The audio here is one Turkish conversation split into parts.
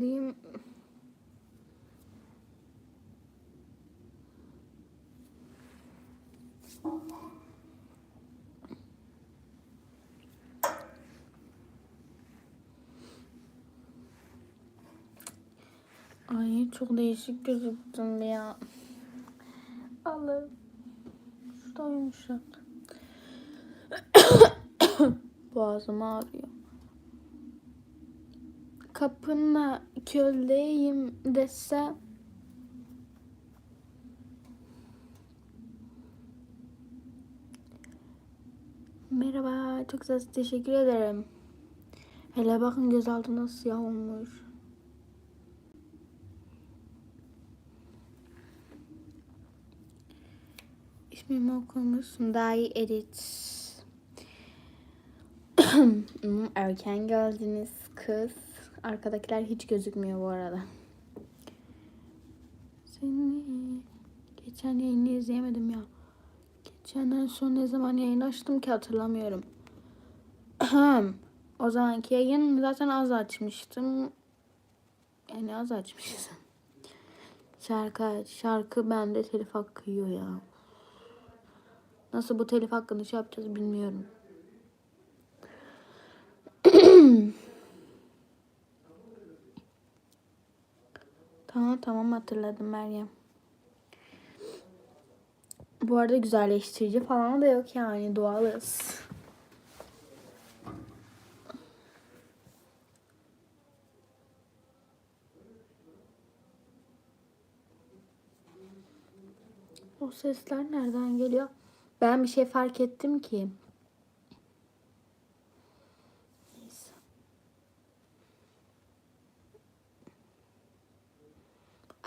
Diyeyim. Ay çok değişik gözüktüm ya. Allah'ım. Şurada yumuşak. Boğazım ağrıyor. Kapına köldeyim dese Merhaba, çok güzel teşekkür ederim. Hele bakın gözaltı nasıl siyah olmuş. İsmimi okumuşsun. Daha iyi edit. Erken geldiniz kız. Arkadakiler hiç gözükmüyor bu arada. Seni geçen yayını izleyemedim ya. Geçenden son ne zaman yayın açtım ki hatırlamıyorum. o zamanki yayın zaten az açmıştım. Yani az açmıştım. Şarkı, şarkı bende telif hakkı yiyor ya. Nasıl bu telif hakkını şey yapacağız bilmiyorum. tamam tamam hatırladım Meryem. Bu arada güzelleştirici falan da yok yani doğalız. O sesler nereden geliyor? Ben bir şey fark ettim ki.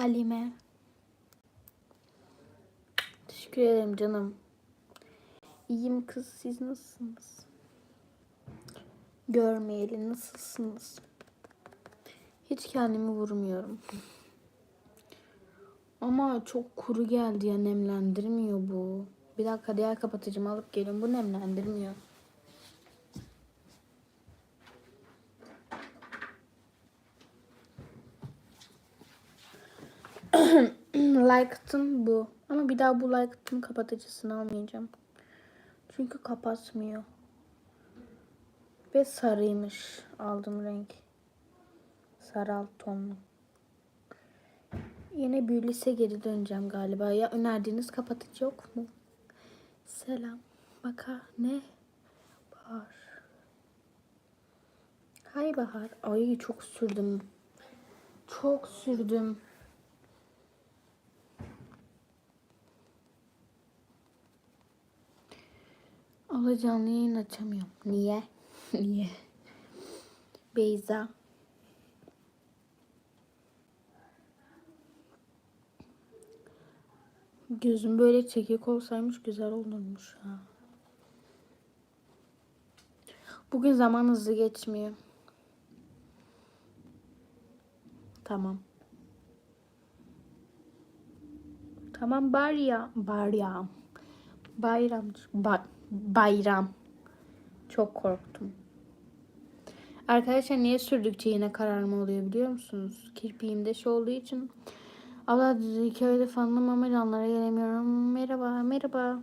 Alime. Teşekkür ederim canım. İyiyim kız siz nasılsınız? Görmeyeli nasılsınız? Hiç kendimi vurmuyorum. Ama çok kuru geldi ya nemlendirmiyor bu. Bir dakika diğer kapatıcımı alıp geliyorum. Bu nemlendirmiyor. Like'tım bu. Ama bir daha bu like'tım kapatıcısını almayacağım. Çünkü kapatmıyor. Ve sarıymış aldım renk. Sarı alt tonlu. Yine bir lise geri döneceğim galiba. Ya önerdiğiniz kapatıcı yok mu? Selam. Baka ne? Bahar. Hay Bahar. Ay çok sürdüm. Çok sürdüm. Ama canlı yayın açamıyorum. Niye? Niye? Beyza. Gözüm böyle çekik olsaymış güzel olurmuş ha. Bugün zaman hızlı geçmiyor. Tamam. Tamam Barya. Barya. Bayram. Ba bayram. Çok korktum. Arkadaşlar niye sürdükçe yine kararma oluyor biliyor musunuz? Kirpiğimde şey olduğu için. Allah köyde fanım ama canlara gelemiyorum. Merhaba, merhaba.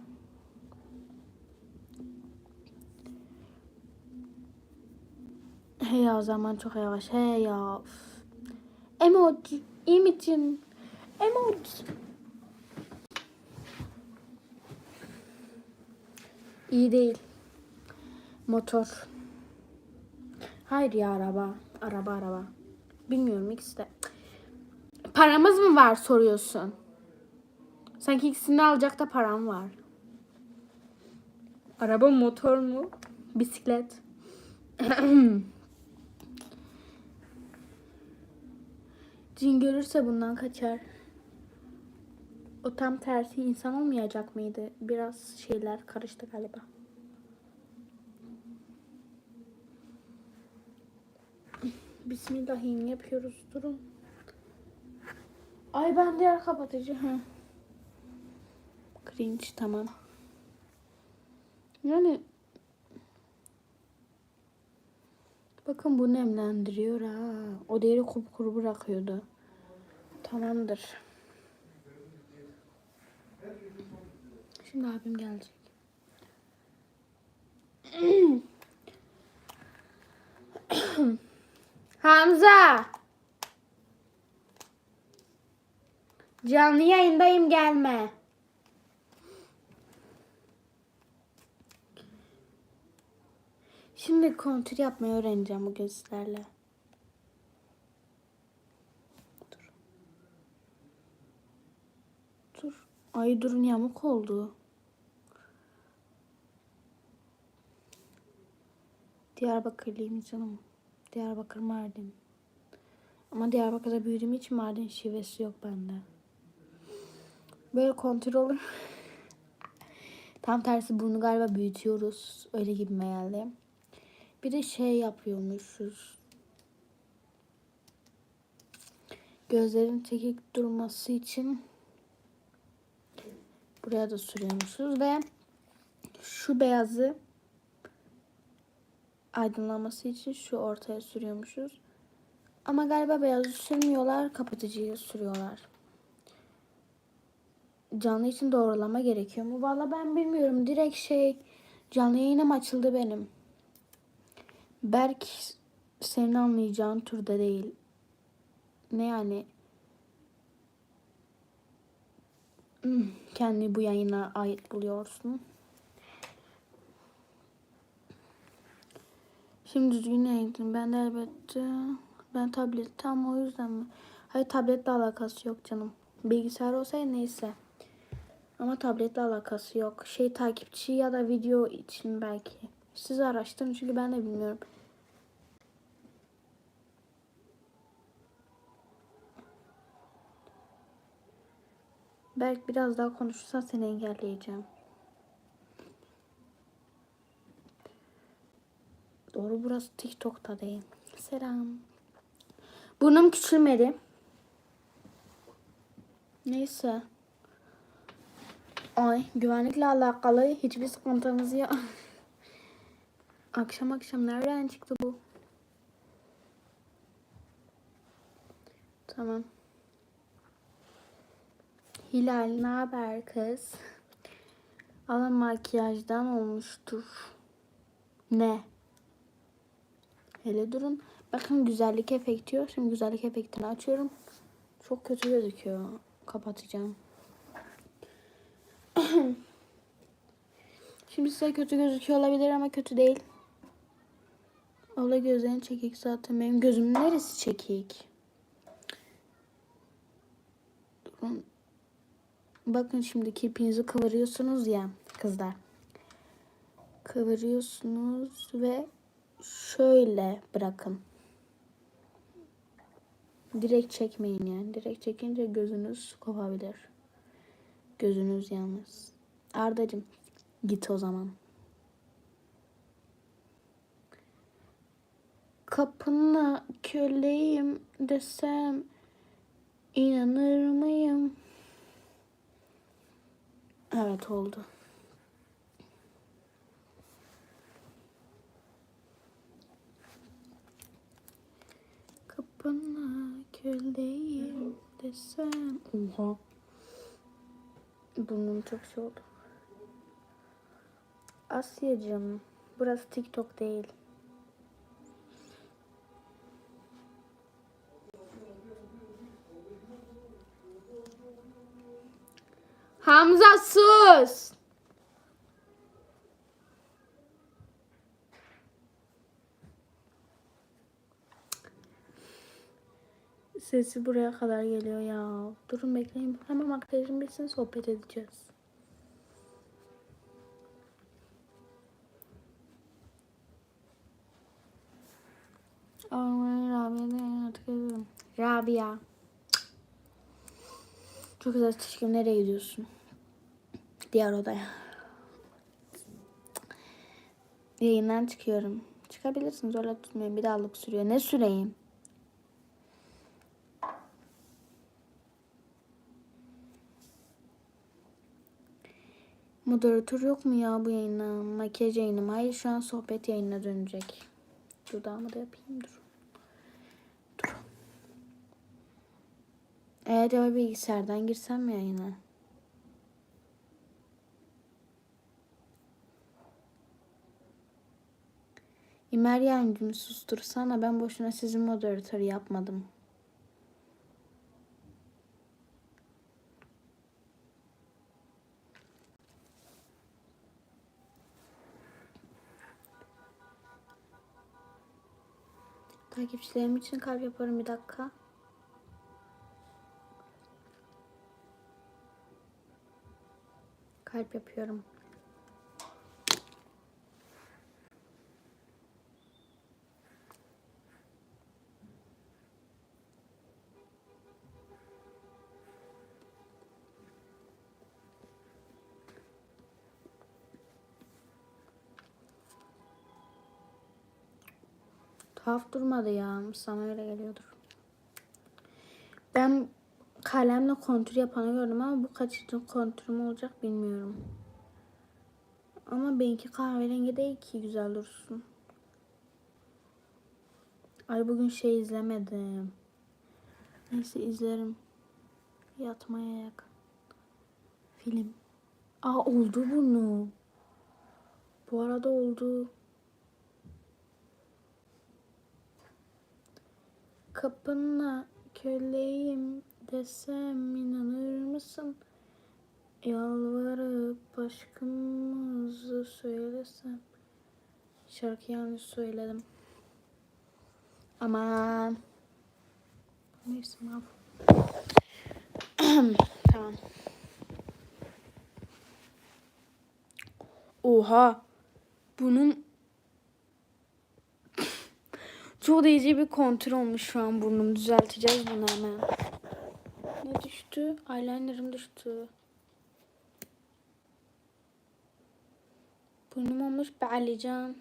Hey ya zaman çok yavaş. Hey ya. Emoji. iyi misin? Emoji. İyi değil. Motor. Hayır ya araba. Araba araba. Bilmiyorum ikisi de. Paramız mı var soruyorsun. Sanki ikisini alacak da param var. Araba motor mu? Bisiklet. Cin görürse bundan kaçar. O tam tersi insan olmayacak mıydı? Biraz şeyler karıştı galiba. Bismillahirrahmanirrahim yapıyoruz. Durun. Ay ben diğer kapatıcı. Ha. Cringe tamam. Yani Bakın bu nemlendiriyor ha. O deri kupkuru bırakıyordu. Tamamdır. Şimdi abim gelecek. Hamza. Canlı yayındayım gelme. Şimdi kontür yapmayı öğreneceğim bugün sizlerle. Dur. Dur. Ay durun yamuk oldu. Diyarbakırlıyım canım. Diyarbakır Mardin. Ama Diyarbakır'da büyüdüğüm için Mardin şivesi yok bende. Böyle kontrol olur. Tam tersi burnu galiba büyütüyoruz. Öyle gibi geldi. Bir de şey yapıyormuşuz. Gözlerin çekik durması için buraya da sürüyormuşuz ve şu beyazı aydınlanması için şu ortaya sürüyormuşuz. Ama galiba beyazı sürmüyorlar, kapatıcıyı sürüyorlar. Canlı için doğrulama gerekiyor mu? Valla ben bilmiyorum. Direkt şey canlı yayınım açıldı benim. Berk senin anlayacağın türde değil. Ne yani? Hmm, Kendi bu yayına ait buluyorsun. Şimdi düzgün yayınladım. Ben de elbette ben tablet tam o yüzden mi? Hayır tabletle alakası yok canım. Bilgisayar olsaydı neyse. Ama tabletle alakası yok. Şey takipçi ya da video için belki. Siz araştırın çünkü ben de bilmiyorum. Belki biraz daha konuşursan seni engelleyeceğim. Doğru burası TikTok'ta değil. Selam. Burnum küçülmedi. Neyse. Ay güvenlikle alakalı hiçbir sıkıntımız yok. akşam akşam nereden çıktı bu? Tamam. Hilal ne haber kız? Ala makyajdan olmuştur. Ne? Hele durun. Bakın güzellik efekti yok. Şimdi güzellik efektini açıyorum. Çok kötü gözüküyor. Kapatacağım. Şimdi size kötü gözüküyor olabilir ama kötü değil. Abla gözlerin çekik zaten. Benim gözümün neresi çekik? Durun. Bakın şimdi kirpinizi kıvırıyorsunuz ya kızlar. Kıvırıyorsunuz ve şöyle bırakın. Direkt çekmeyin yani. Direkt çekince gözünüz kopabilir. Gözünüz yalnız. Ardacım git o zaman. Kapına köleyim desem inanır mıyım? Evet oldu. Kapına köleyim desem. Oha. Burnum çok şey oldu. Asya'cığım burası TikTok değil. Hamza sus. Sesi buraya kadar geliyor ya. Durun bekleyin. Hemen makyajım bitsin sohbet edeceğiz. Rabia'dan artık ediyorum. Rabia. Çok güzel teşekkür Nereye gidiyorsun? Diğer odaya. Yayından çıkıyorum. Çıkabilirsin zorla tutmuyor. Bir dağlık sürüyor. Ne süreyim? Moderatör yok mu ya bu yayına? Makyaj yayını mı? Hayır şu an sohbet yayınına dönecek. Dudağımı da yapayım dur. Dur. Eğer ya bilgisayardan girsem yayına. İmer yardımcımı sustursana ben boşuna sizin moderatörü yapmadım. Takipçilerim için kalp yaparım bir dakika. Kalp yapıyorum. Tuhaf durmadı ya. Sana öyle geliyordur. Ben kalemle kontür yapanı gördüm ama bu kaçıncı kontürüm olacak bilmiyorum. Ama benimki kahverengi değil ki güzel dursun. Ay bugün şey izlemedim. Neyse izlerim. Yatmaya yakın. Film. Aa oldu bunu. Bu arada oldu. Kapına köleyim desem inanır mısın? Yalvarıp aşkımızı söylesem. Şarkı yanlış söyledim. Aman. Neyse abi. tamam. Oha. Bunun çok değici bir kontrol olmuş şu an burnum. Düzelteceğiz bunu hemen. Ne düştü? Eyelinerım düştü. Burnum olmuş Alican.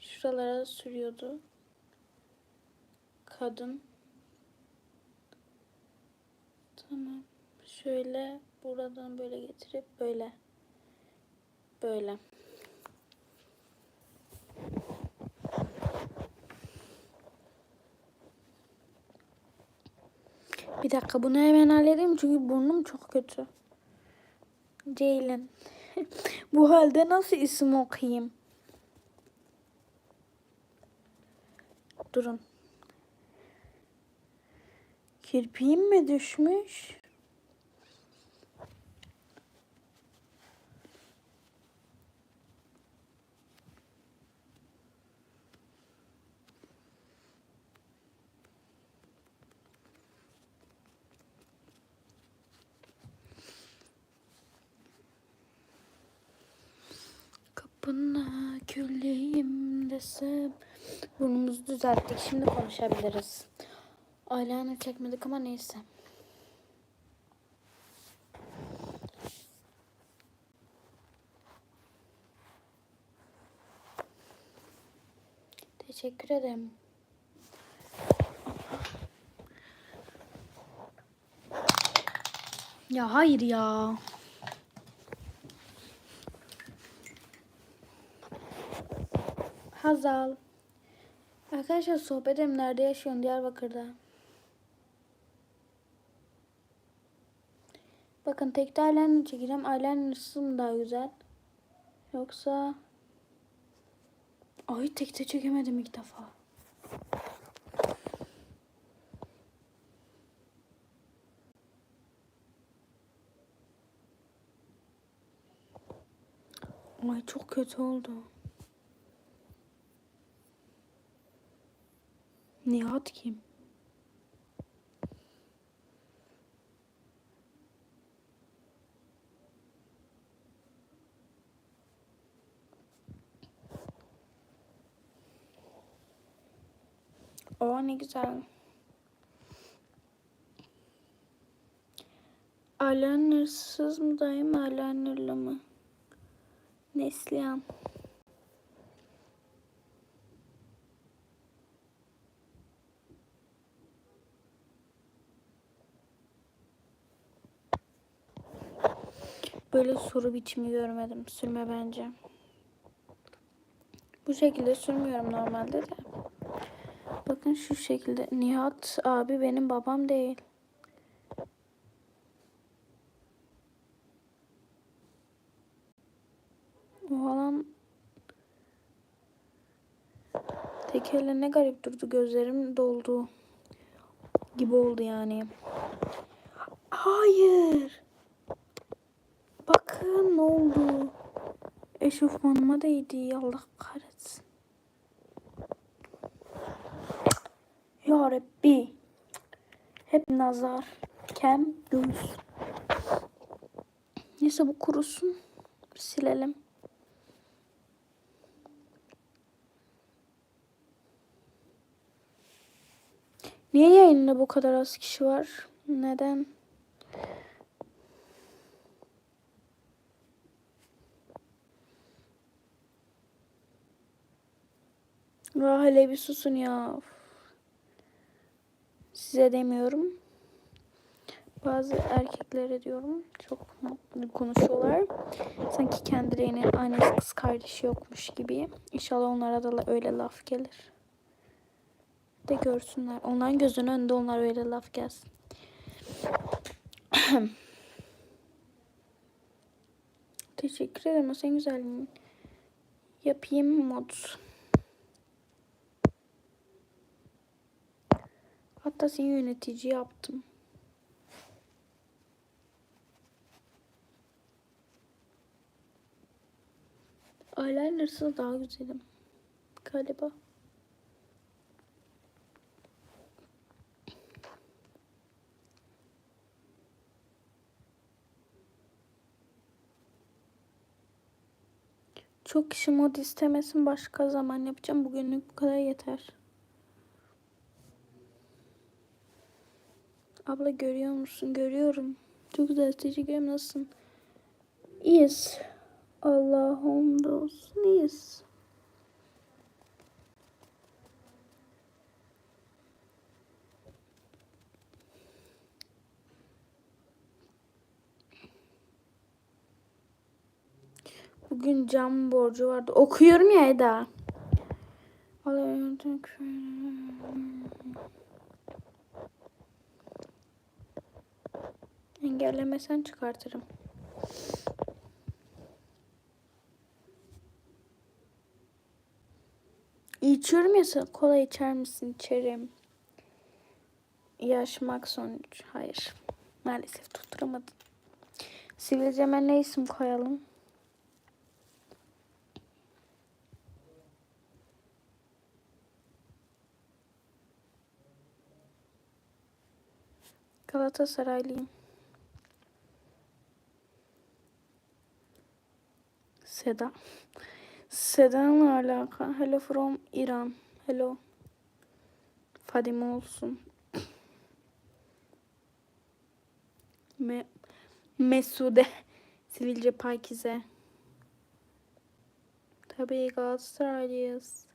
Şuralara sürüyordu. Kadın. Tamam. Şöyle buradan böyle getirip böyle. Böyle. Bir dakika bunu hemen halledeyim çünkü burnum çok kötü. Ceylin. Bu halde nasıl isim okuyayım? Durun. Kirpiğim mi düşmüş? Kapına köleyim desem. Burnumuzu düzelttik. Şimdi konuşabiliriz. Eyeliner çekmedik ama neyse. Teşekkür ederim. Ya hayır ya. Hazal. Arkadaşlar sohbet edelim. Nerede yaşıyorsun? Diyarbakır'da. Bakın tek de eyeliner çekeceğim. Eyeliner'sı mı daha güzel? Yoksa... Ay tek de çekemedim ilk defa. Ay çok kötü oldu. Nihat kim? O ne güzel. Eyelinersız mı dayım, eyelinerlı mı? Neslihan. Böyle soru biçimi görmedim. Sürme bence. Bu şekilde sürmüyorum normalde de. Bakın şu şekilde. Nihat abi benim babam değil. O falan tekerle ne garip durdu. Gözlerim doldu. Gibi oldu yani. Hayır. Ne oldu. Eşofmanıma değdi. Allah kahretsin. Ya Rabbi. Hep nazar. Kem göz. Neyse bu kurusun. Silelim. Niye yayında bu kadar az kişi var? Neden? Hele bir susun ya. Size demiyorum. Bazı erkeklere diyorum. Çok konuşuyorlar. Sanki kendilerinin annesi kız kardeşi yokmuş gibi. İnşallah onlara da öyle laf gelir. De görsünler. Onların gözünün önünde onlar öyle laf gelsin. Teşekkür ederim. O senin güzelliğin. Yapayım mod. Hatta seni yönetici yaptım. Eyeliner'sız daha güzelim. Galiba. Çok kişi mod istemesin başka zaman yapacağım. Bugünlük bu kadar yeter. Abla görüyor musun? Görüyorum. Çok güzel. Teşekkür ederim. Nasılsın? İyiyiz. Allah'ım da olsun. İyiyiz. Bugün cam borcu vardı. Okuyorum ya Eda. Engellemesen çıkartırım. İçiyorum ya kola içer misin? İçerim. Yaşmak sonuç. Hayır. Maalesef tutturamadım. Sivilceme ne isim koyalım? Galatasaraylıyım. Seda. Seda'nın alaka. Hello from İran. Hello. Fadime olsun. Me Mesude. Sivilce Pakize. Tabii Galatasaraylıyız.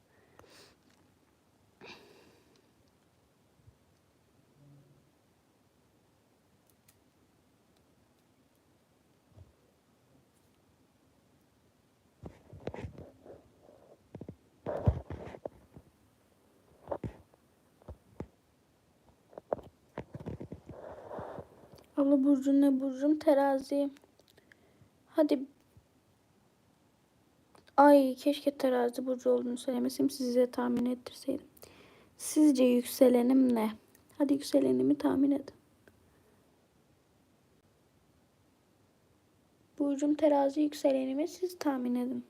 Abla burcun ne burcum? Terazi. Hadi. Ay keşke terazi burcu olduğunu söylemeseydim size tahmin ettirseydim. Sizce yükselenim ne? Hadi yükselenimi tahmin edin. Burcum terazi yükselenimi siz tahmin edin.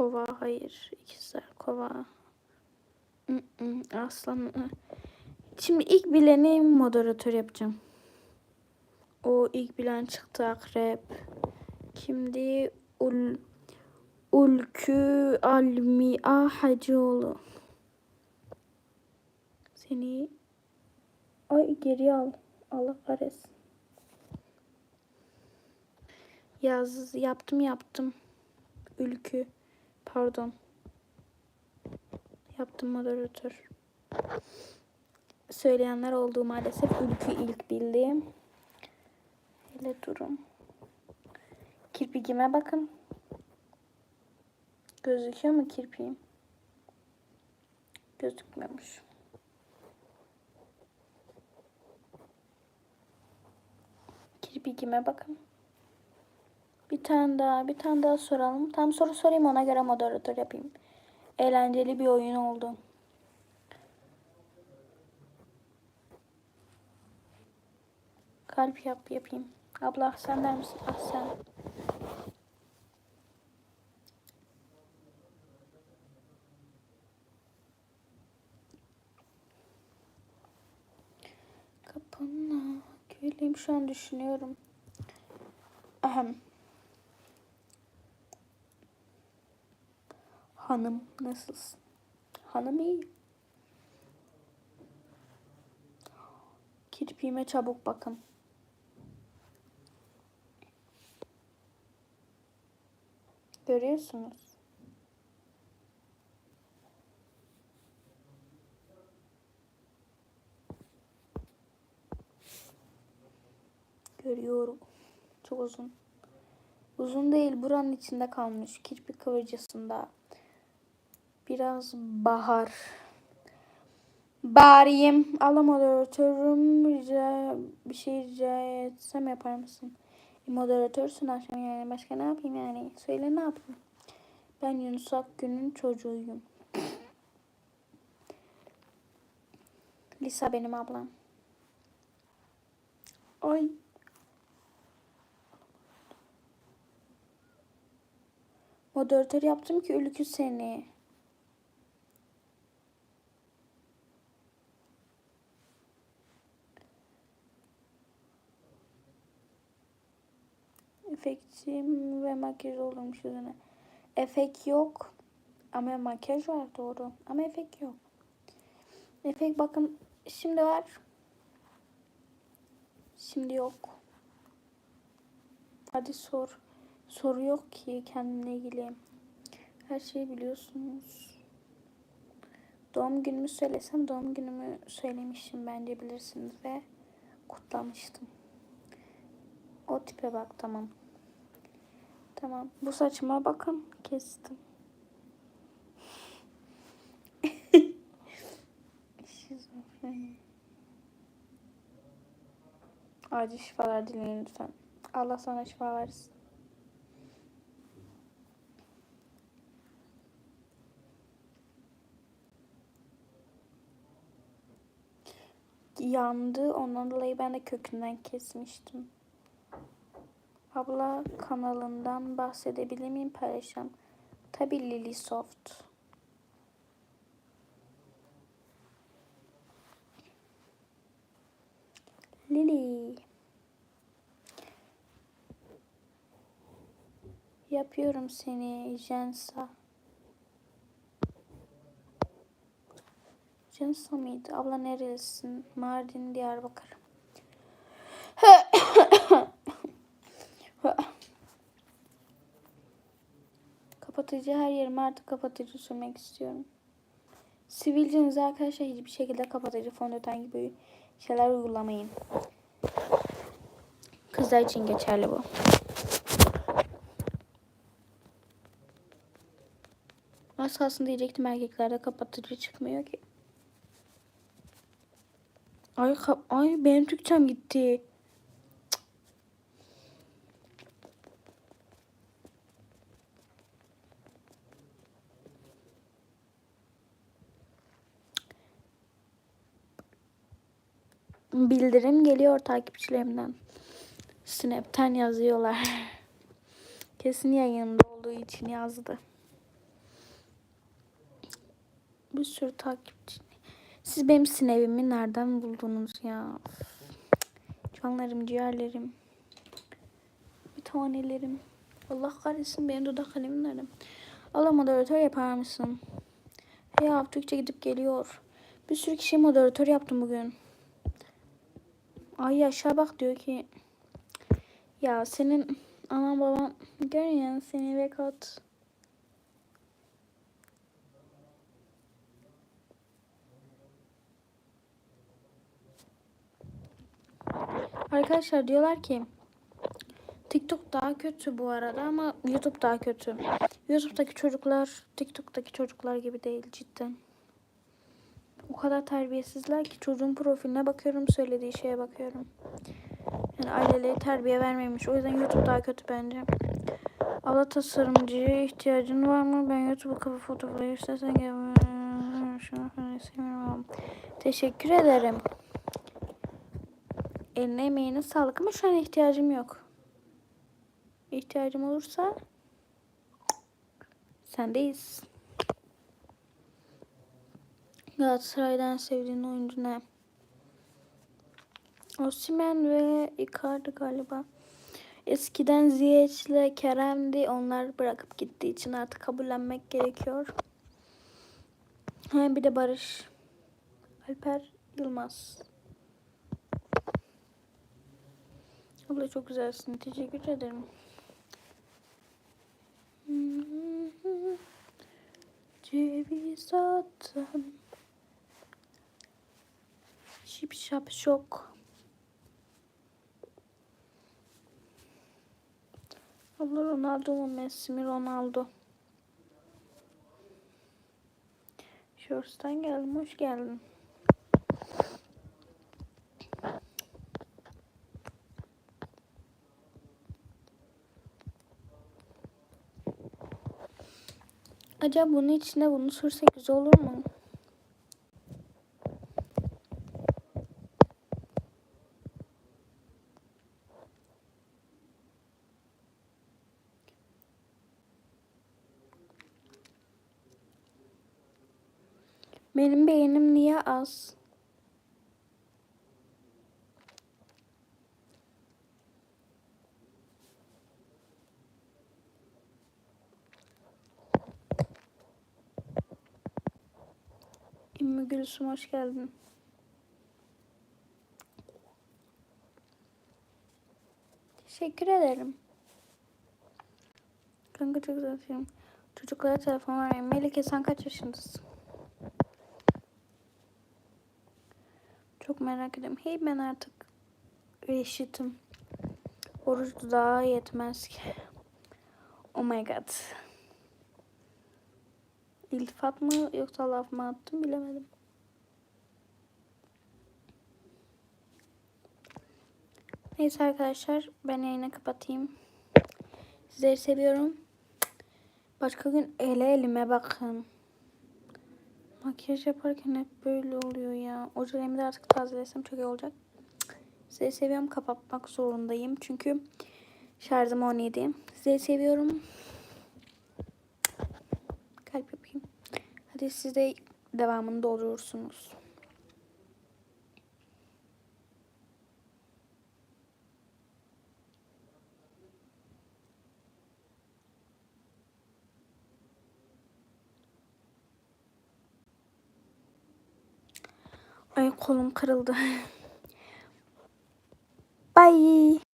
Kova hayır. İkizler kova. Aslan. Şimdi ilk bileni moderatör yapacağım. O ilk bilen çıktı akrep. Kimdi? Ul Ulkü Almia Hacıoğlu. Seni ay geri al. Allah kahretsin. Yaz yaptım yaptım. Ülkü. Pardon. Yaptım moderatör. söyleyenler oldu maalesef. Ülkü ilk bildiğim. Hele durun. Kirpikime bakın. Gözüküyor mu kirpiğim? Gözükmüyormuş. Kirpikime bakın. Bir tane daha, bir tane daha soralım. Tam soru sorayım ona göre moderatör yapayım. Eğlenceli bir oyun oldu. Kalp yap yapayım. Abla sen der misin? Ah sen. Kapına güleyim şu an düşünüyorum. Ahem. Hanım nasılsın? Hanım iyi. Kirpiğime çabuk bakın. Görüyorsunuz. Görüyorum. Çok uzun. Uzun değil. Buranın içinde kalmış. Kirpik kıvırcısında. Biraz bahar. Bağırayım. Allah rica, bir şey rica etsem yapar mısın? Moderatörsün akşam yani. Başka ne yapayım yani? Söyle ne yapayım? Ben Yunus Akgün'ün çocuğuyum. Lisa benim ablam. Ay. Moderatör yaptım ki ülkü seni. Efektim ve makyaj olurmuş yüzüne. Efekt yok. Ama makyaj var doğru. Ama efekt yok. Efekt bakın şimdi var. Şimdi yok. Hadi sor. Soru yok ki kendimle ilgili. Her şeyi biliyorsunuz. Doğum günümü söylesem doğum günümü söylemişim bence bilirsiniz ve kutlamıştım. O tipe bak tamam. Tamam. Bu saçıma bakın. Kestim. Şizofreni. Acil şifalar dileyin lütfen. Allah sana şifa versin. Yandı. Ondan dolayı ben de kökünden kesmiştim. Abla kanalından bahsedebilir miyim paylaşacağım. Tabi Lily Soft. Lily. Yapıyorum seni Jensa. Jensa mıydı? Abla nerelisin? Mardin, Diyarbakır. Kapatıcı her yerime artık kapatıcı sürmek istiyorum. Sivilceniz arkadaşlar hiçbir şekilde kapatıcı fondöten gibi şeyler uygulamayın. Kızlar için geçerli bu. Az kalsın diyecektim erkeklerde kapatıcı çıkmıyor ki. Ay, ay benim Türkçem gitti. Bildirim geliyor takipçilerimden. Snap'ten yazıyorlar. Kesin yayında olduğu için yazdı. Bir sürü takipçi. Siz benim sinevimi nereden buldunuz ya? Canlarım, ciğerlerim. Bir tanelerim. Allah kahretsin benim dudak kalemim nerede? Allah moderatör yapar mısın? Ya Türkçe gidip geliyor. Bir sürü kişi moderatör yaptım bugün. Ay aşağı bak diyor ki ya senin anam babam görüyor seni eve kat. Arkadaşlar diyorlar ki TikTok daha kötü bu arada ama YouTube daha kötü. YouTube'daki çocuklar TikTok'taki çocuklar gibi değil cidden. Kadar terbiyesizler ki çocuğun profiline bakıyorum, söylediği şeye bakıyorum. Yani aileleri terbiye vermemiş. O yüzden YouTube daha kötü bence. Abla tasarımcıya ihtiyacın var mı? Ben YouTube'a kafa fotoğrafı istersen gel. Şunu falan. Teşekkür ederim. Eline emeğine sağlık ama şu an ihtiyacım yok. İhtiyacım olursa sendeyiz. Galatasaray'dan sevdiğin oyuncu ne? Osimhen ve Icardi galiba. Eskiden Ziyech ile Kerem'di. Onlar bırakıp gittiği için artık kabullenmek gerekiyor. He, bir de Barış. Alper Yılmaz. Abla çok güzelsin. Teşekkür ederim. Ceviz attım. Şip şap şok. Abla Ronaldo mu Messi mi Ronaldo? Shorts'tan geldim. Hoş geldin. Acaba bunun içine bunu sürsek güzel olur mu? Benim beğenim niye az? İmmi Gülsüm hoş geldin. Teşekkür ederim. Kanka çok film. Çocuklara telefon vermeyin. Melike sen kaç yaşındasın? Merak ediyorum. Hey ben artık reşitim. Oruç daha yetmez ki. Oh my god. İltifat mı yoksa laf mı attım bilemedim. Neyse arkadaşlar ben yayını kapatayım. Sizleri seviyorum. Başka gün ele elime bakın. Makyaj yaparken hep böyle oluyor ya. Ojelerimi de artık tazelesem çok iyi olacak. Sizi seviyorum. Kapatmak zorundayım. Çünkü şarjım 17. Sizi seviyorum. Kalp yapayım. Hadi siz de devamını doldurursunuz. Ay kolum kırıldı. Bye.